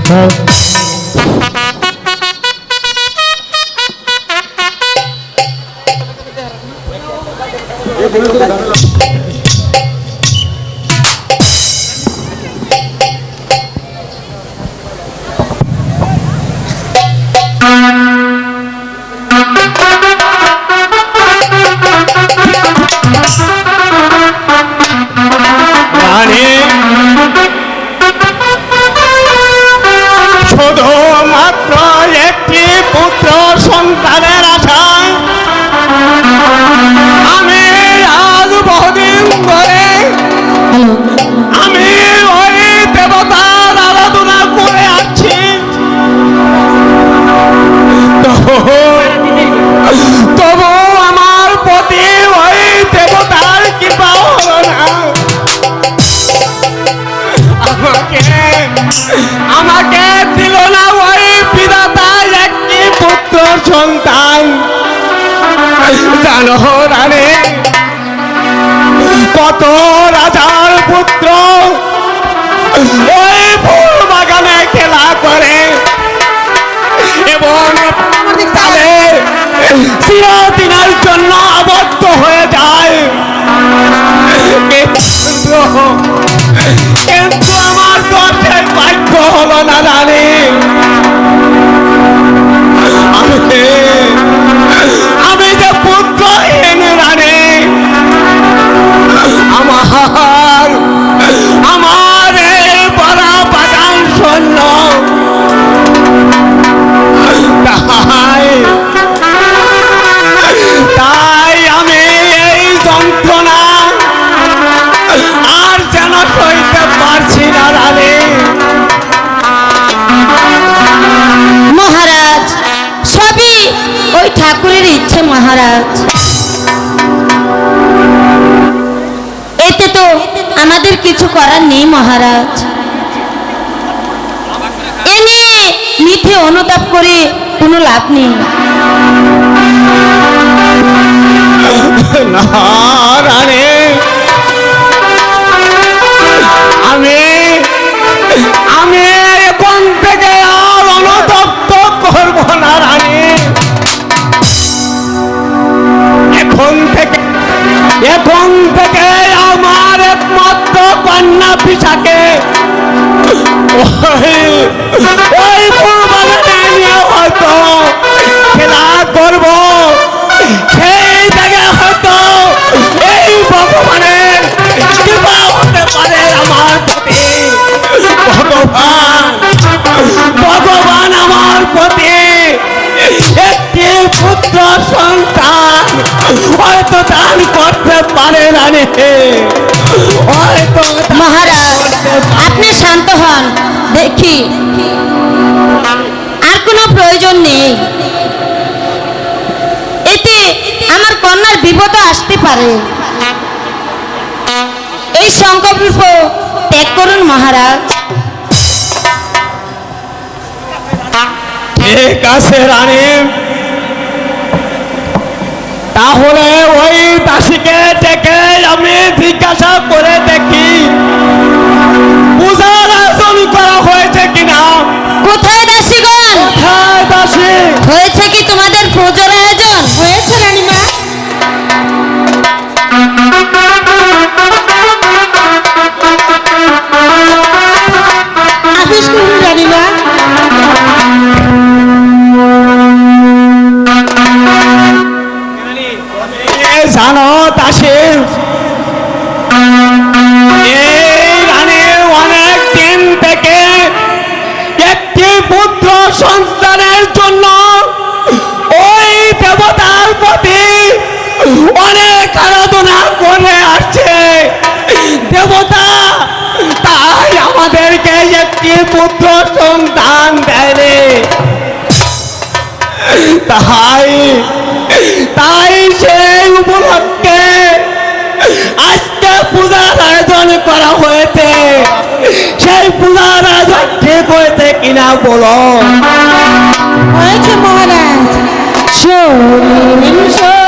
খাও রানী হলো না আমাদের কিছু করার নেই মহারাজ। এ নিয়ে মিথ্যে অনুতাপ করে কোনো লাভ নেই। রানী একমাত্র কন্যা পিসাকে ওই ফুলবাগানে নিয়ে হয়তো খেলা করব। সেই জায়গায় হয়তো এই ভগবানের কৃপা হতে পারে আমার প্রতি। ভগবান ভগবান আমার প্রতি। একটি সন্তান হয়তো দান করতে পারে না রে। আর কোনো প্রয়োজন নেই। এতে আমার কন্যার বিপদ আসতে পারে। এই সংকল্প ত্যাগ করুন মহারাজ। ঠিক আছে রানী, তাহলে ওই দাসীকে ডেকে আমি জিজ্ঞাসা করে দেখি। কোথায় দাসীগণ কোথায় দাসী হয়েছে কি তোমাদের পুজোর পুত্র সন্তান দেয়নি তাই তাই সেই উপলক্ষে আজকে পূজার আয়োজন করা হয়েছে। সেই পূজার আয়োজন ঠিক হয়েছে কিনা বলো। হয়েছে মহারাজ। শোনেন শোনে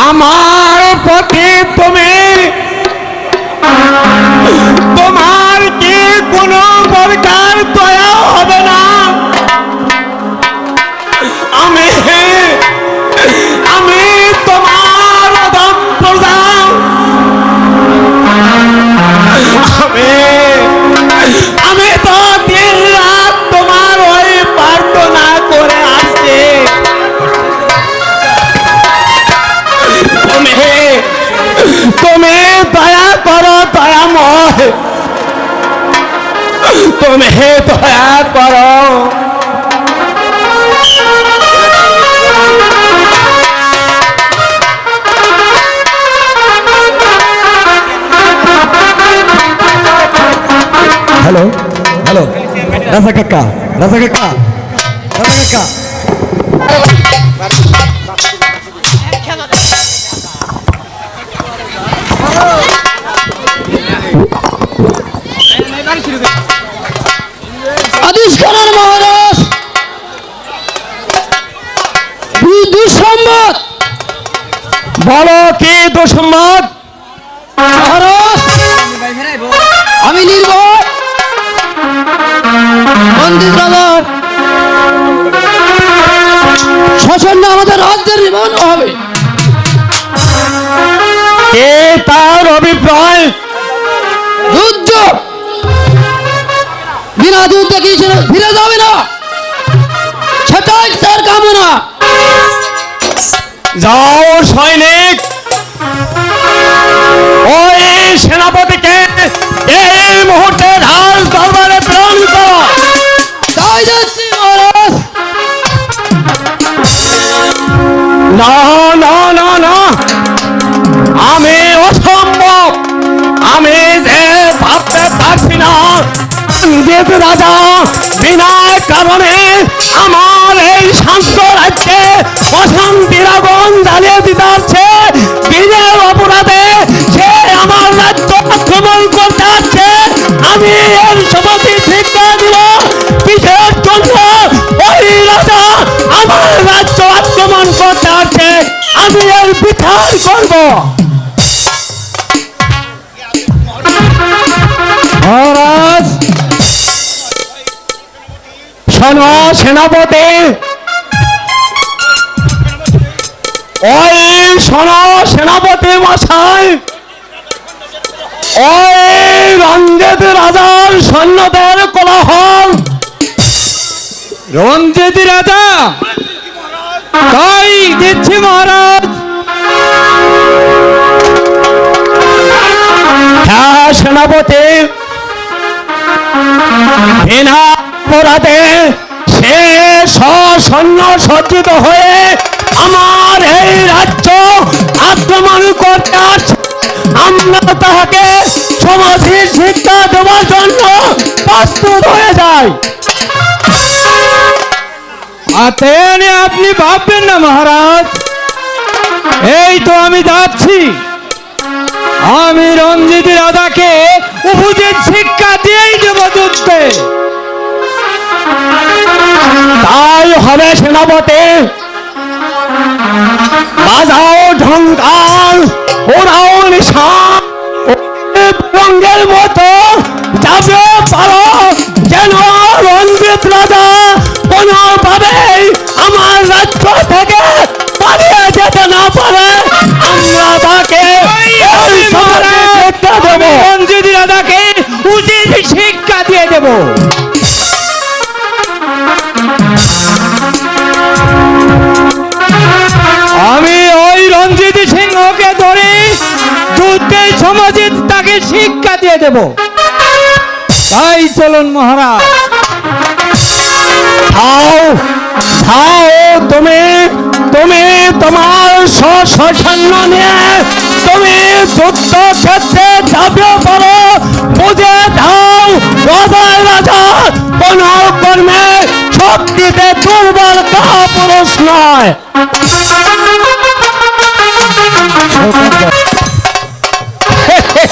আমার পথে তুমি তোমার কি কোনো প্রকার দয়া হবে না? দয়াময় তুমি দয়া করো। হ্যালো হ্যালো রাজা কাকা রাজা কাকা রাজা কাকা মহারাজ। দুঃসম্মত বলো কি দুঃসম্মত মহারাজ আমি নির্ভয় মন্দির রাজার শাসন আমাদের রাজ্যের নির্মাণ হবে। কে তার অভিপ্রায়? যুদ্ধ বিনা যুদ্ধে কি ফিরে যাবে না। সেটাই তার কামনা। যাও সৈনিক। ওই সেনাপতিকে এই মুহূর্তে রাজ দরবারে প্রেরণ করো। তাই যাচ্ছি মহারাজ। না না না না। আমি অসম্ভব। আমি যে ভাবতে পারছি না যেহেতু রাজা বিনা কারণে আমার এই শান্ত রাজ্যে অশান্তির আগুন জ্বালিয়ে দিতে আসছে। বিজয়ের অপরাধে সে আমার রাজ্য আক্রমণ করতে আসছে। আমি এর সমতি শিক্ষা দিব। কিসের জন্য ওই রাজা আমার রাজ্য আক্রমণ করতে আসছে। আমি এর বিচার করব। শোনো সেনাপতি। ওই শোনো সেনাপতি মশাই, ওই রঞ্জিত রাজার সৈন্যদের কোলাহল। রঞ্জিত রাজা, তাই দিচ্ছি মহারাজ। হ্যাঁ সেনাপতি। অপরাধে সে সৈন্য সজ্জিত হয়ে আমার এই রাজ্য আক্রমণ করতে আসছে। আমরা তাহাকে সমাজের শিক্ষা দেওয়ার জন্য প্রস্তুত হয়ে যাই। আতে আপনি ভাববেন না মহারাজ। এই তো আমি যাচ্ছি। আমি রঞ্জিত রাজাকে উপযুক্ত শিক্ষা দিয়েই দেব যুদ্ধে। হবে সেনাপতি। বাজাও ঢঙ্কার ওরাও নিশান মতো যাবে পারো, যেন রঞ্জিত রাজা কোনোভাবে আমার রাজ্য থেকে পালিয়ে যেতে না পারে। আমরা তাকে রঞ্জিত রাজাকে উচিত শিক্ষা দিয়ে দেব। শিক্ষা দিয়ে দেব। তাই চলুন মহারাজ। খাও খাও তুমি তুমি তোমার সৈন্য নিয়ে তুমি যুদ্ধ ক্ষেত্রে ঝাঁপিয়ে পড়ো বুঝে দাও রাজার রাজা। কোন কর্মে শক্তিতে দুর্বল কাহা পুরুষ নয়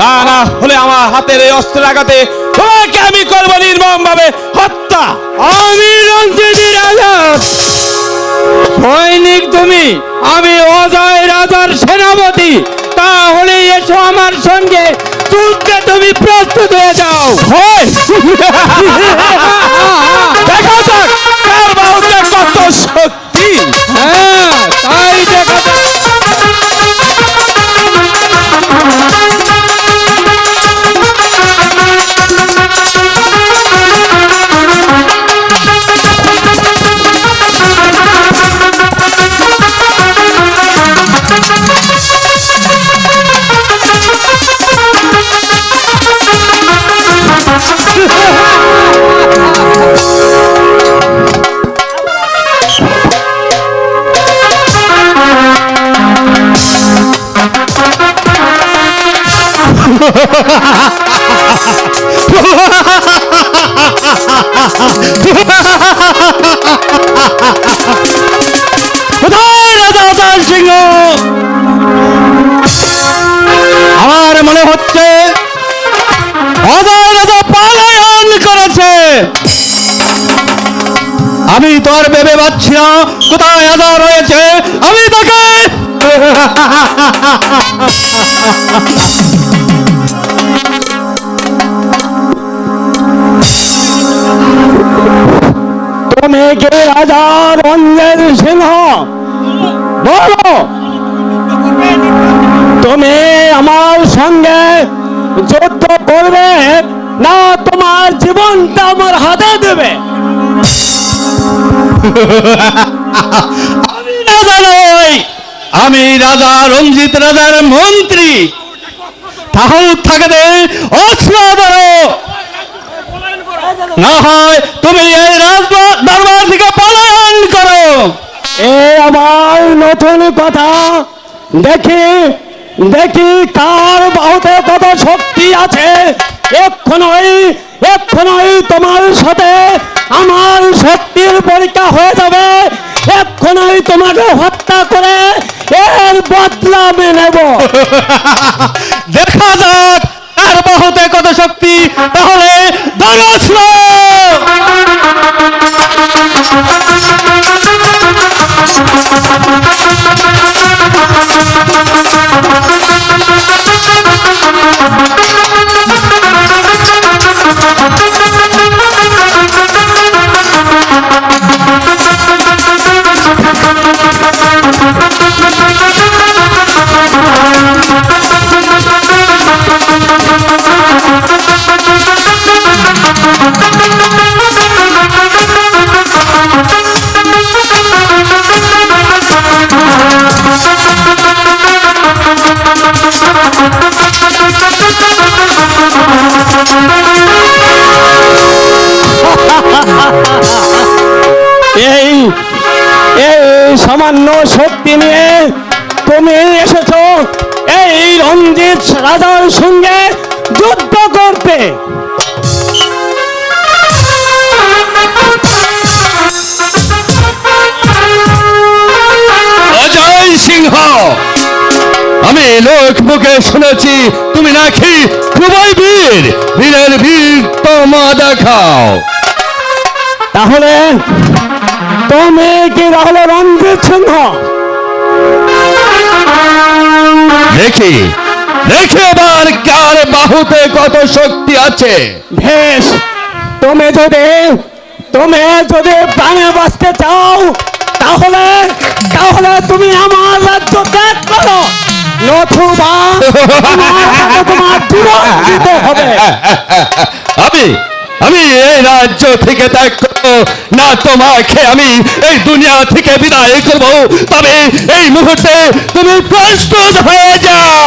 তা না হলে আমার হাতের এই অস্ত্রের আঘাতে তোমাকে আমি করব নির্মম ভাবে হত্যা। আমি রঞ্জিনী রাজা। সৈনিক তুমি আমি অজয় রাজার সেনাপতি। তাহলে এসো আমার সঙ্গে। যুদ্ধে তুমি প্রস্তুত হয়ে যাও। দেখা যাক কার বাহুতে কত শক্তি। হ্যাঁ তাই দেখা যাক। কোথায় রাজা সিংহ? আমার মনে হচ্ছে অজয় রাজা পলায়ন করেছে। আমি তো আর ভেবে পাচ্ছি না কোথায় আজা রয়েছে। আমি তাকে তুমি কে রাজা রঞ্জন সিংহ? বলো। তুমি আমার সঙ্গে যুদ্ধ করবে না তোমার জীবনটা আমার হাতে দেবে? আমি রাজা নই, আমি রাজা রঞ্জিত রাজার মন্ত্রী। তাহলে থাকবে অস্ত্র না হয় তুমি এই রাজ দরবার থেকে পলায়ন করো। এ আমার নতুন কথা দেখি দেখি কার বাহুতে কত শক্তি আছে। এক্ষণই এক্ষণই তোমার সাথে আমার শক্তির পরীক্ষা হয়ে যাবে। এক্ষণই তোমাকে হত্যা করে এর বদলা আমি নেব। সামান্য শক্তি নিয়ে তুমি এসেছ এই রঞ্জিত রাজার সঙ্গে যুদ্ধ করতে। অজয় সিংহ, আমি লোক মুখে শুনেছি তুমি নাকি খুবই বীর, বীরের বীর তোমা দেখাও। তাহলে তুমি কি তাহলে রঞ্জিত সিংহ। দেখি দেখি এবার কার বাহুতে কত শক্তি আছে? বেশ তুমি যদি তুমি যদি প্রাণে বাঁচতে চাও তাহলে তাহলে তুমি আমার রাজ্য ত্যাগ করো। হাতে তোমার জীবন দিতে হবে। আমি আমি এই রাজ্য থেকে ত্যাগ করব। না তোমাকে আমি এই দুনিয়া থেকে বিদায় করব। তবে এই মুহূর্তে তুমি প্রস্তুত হয়ে যাও।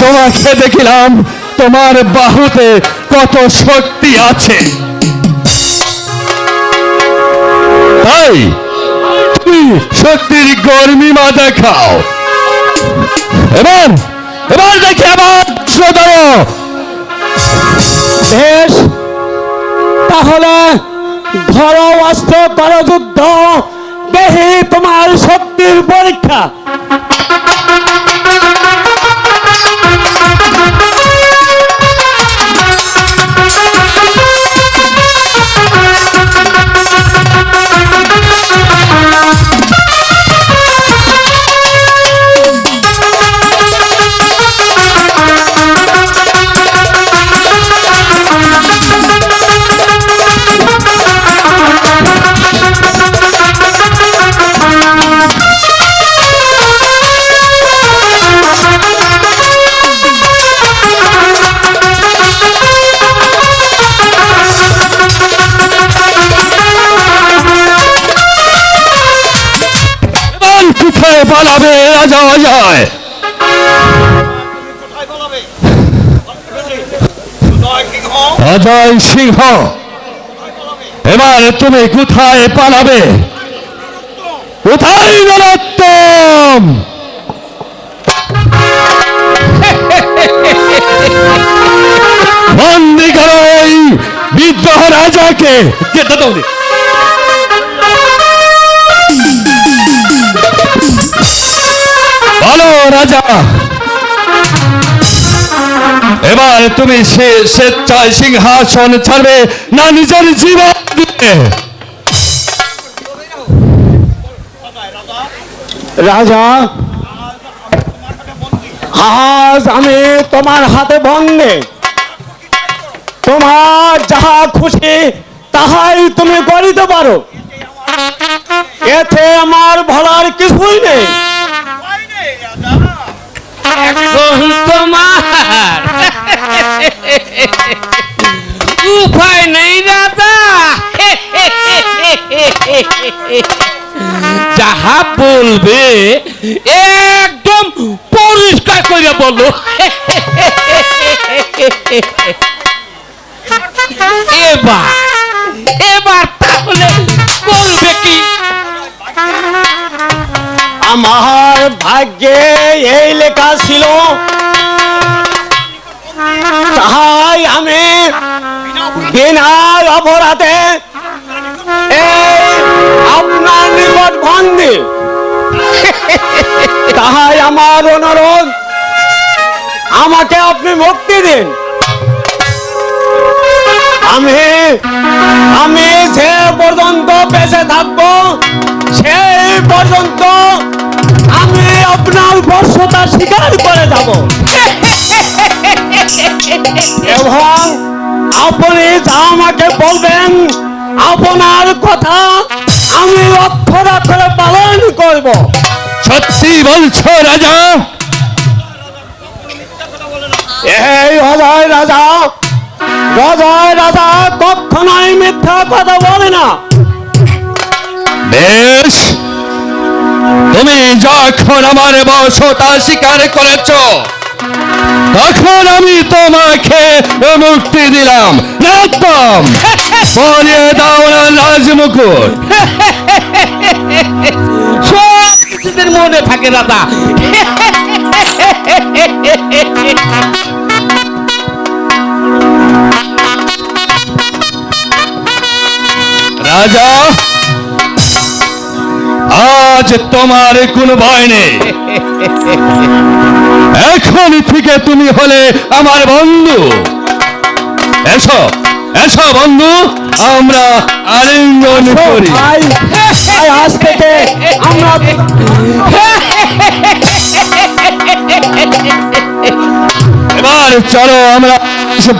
তোমাকে দেখিলাম, তোমার বাহুতে কত শক্তি আছে। তাই তুমি শক্তির গর্মিমা দেখাও। এবার এবার দেখি আবার বেশ, তাহলে ধরো অস্ত্র করো যুদ্ধ দেখি তোমার শক্তির পরীক্ষা। পালাবে রাজা অজয় অজয় সিংহ, এবার তুমি কোথায় পালাবে? কোথায় নরোত্তম? বন্দি করো বিদ্রোহ রাজাকে। কে দাও বলো রাজা। এবার তুমি সে স্বেচ্ছায় সিংহাসন ছাড়বে না নিজের জীবন দিবে রাজা, আজ আমি তোমার হাতে বন্দে তোমার যাহা খুশি, তাহাই তুমি করিতে পারো। এতে আমার ভলার কিছুই নেই। উপায় নেই দাদা। যাহা বলবে, একদম পরিষ্কার করে বলো। এবার এবার তাহলে বলবে কি? আমার ভাগ্যে এই লেখা ছিল তাহাই আমি বিনা অপরাধে আপনার নিকট বন্দি। তাহাই আমার অনুরোধ, আমাকে আপনি মুক্তি দিন। আমি আমি যে পর্যন্ত বেঁচে থাকব, সেই পর্যন্ত আমি আপনার বর্ষতা স্বীকার করে যাব। এবং আপনি যা আমাকে বলবেন আপনার কথা আমি অক্ষর অক্ষরে পালন করব। সত্যি বলছো রাজা? এই অজয় রাজা অজয় রাজা কখনোই মিথ্যা কথা বলে না। বেশ। তুমি যখন আমার বসতা স্বীকার করেছ তখন আমি তোমাকে মুক্তি দিলাম। একদম। পরিয়ে দাও না সব কিছুদের মনে থাকে দাদা রাজা আজ তোমার কোনো ভয় নেই। এখন থেকে তুমি হলে আমার বন্ধু। এসো এসো বন্ধু আমরা আলিঙ্গন করি। আজ থেকে আমরা এবার চলো আমরা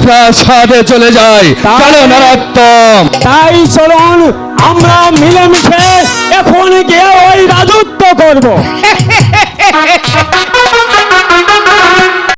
প্রাসাদে চলে যাই। চলো নরোত্তম তাই চলুন। আমরা মিলেমিশে এখন গিয়ে ওই রাজত্ব করব।